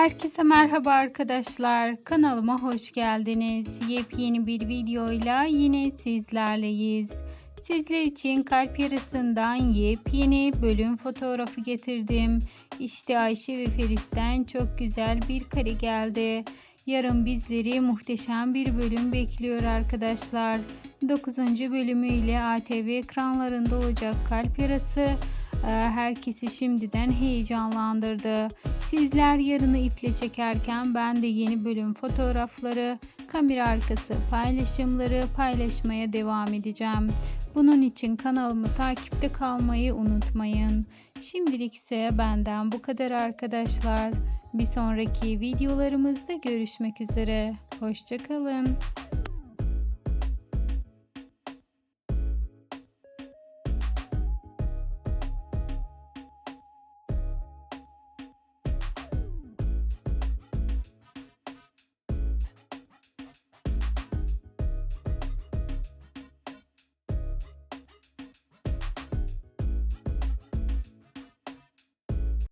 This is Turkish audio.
Herkese merhaba arkadaşlar. Kanalıma hoş geldiniz. Yepyeni bir videoyla yine sizlerleyiz. Sizler için kalp yarısından yepyeni bölüm fotoğrafı getirdim. İşte Ayşe ve Ferit'ten çok güzel bir kare geldi. Yarın bizleri muhteşem bir bölüm bekliyor arkadaşlar. 9. bölümüyle ATV ekranlarında olacak kalp yarası herkesi şimdiden heyecanlandırdı. Sizler yarını iple çekerken ben de yeni bölüm fotoğrafları, kamera arkası paylaşımları paylaşmaya devam edeceğim. Bunun için kanalımı takipte kalmayı unutmayın. Şimdilik ise benden bu kadar arkadaşlar. Bir sonraki videolarımızda görüşmek üzere. Hoşçakalın.